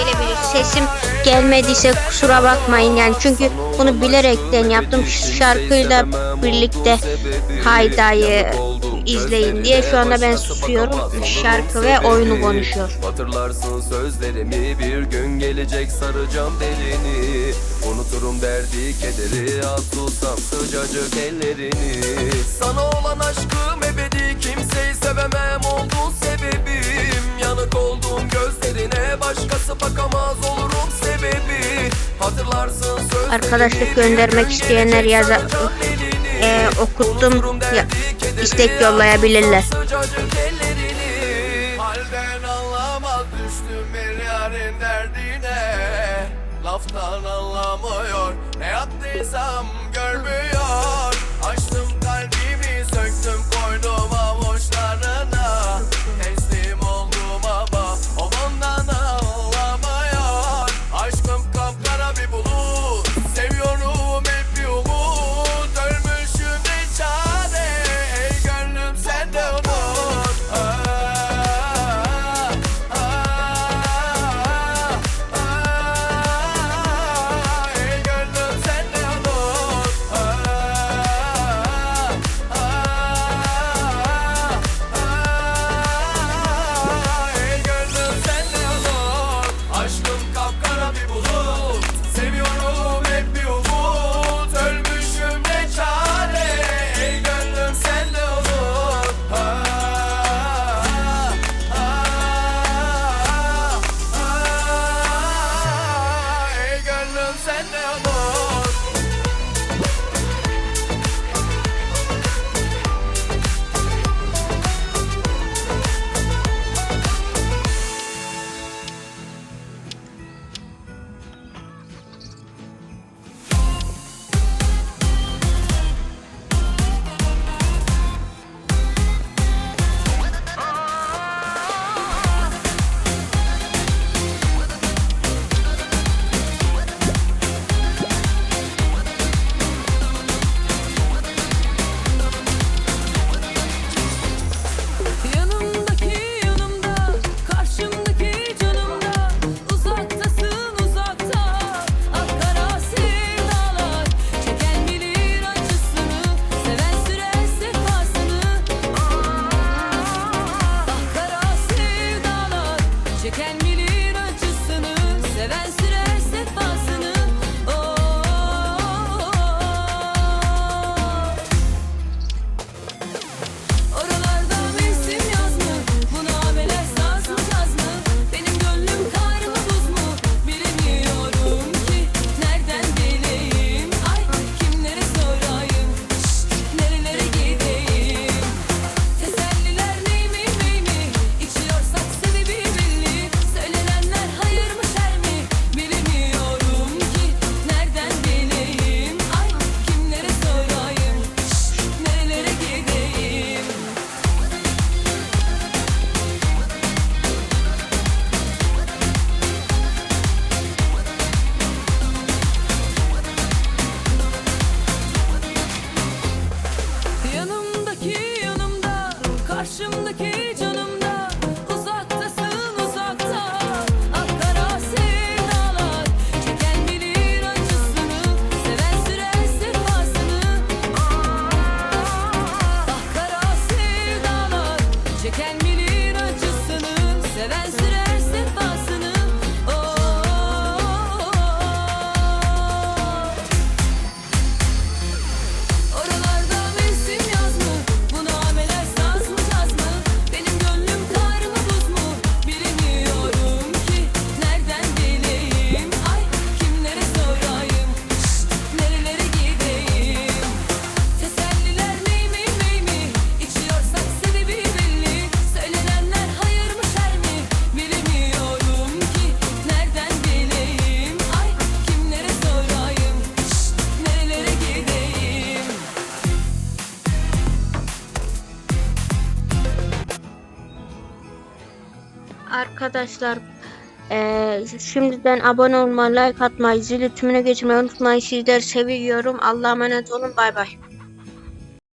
gelebilir. Sesim gelmediyse kusura bakmayın yani. Çünkü bunu bilerekten yaptım. Şarkıyla birlikte Hayda'yı izleyin diye. Şu anda ben susuyorum. Şarkı ve oyunu konuşuyor. Hatırlarsın sözlerimi. Bir gün gelecek saracağım delini. Unuturum derdi kederi. Al tutsam sıcacık ellerini. Sana olan aşkım ebedi. Kimseyi sevemem. Oldun sebebim. Yanık oldum gözlerine başkası bakamaz olurum sebebi Hatırlarsın sözlerimi Arkadaşlık göndermek isteyenler yaza- elini. Ee, okuttum. Ya- istek yollayabilirler. Halden anlamaz düştüm bir yarın derdine Laftan anlamıyor Ne yaptıysam görmüyor karşımdaki canımda Uzaktasın uzakta, akara sevdalar Çeken bilir acısını, seven sürer sefasını. Akara sevdalar, çeken bilir acısını Seven sürer Arkadaşlar eee, şimdiden abone olmayı, like atmayı, zili tümüne geçirmeyi unutmayın. Sizleri seviyorum. Allah'a emanet olun. Bay bay.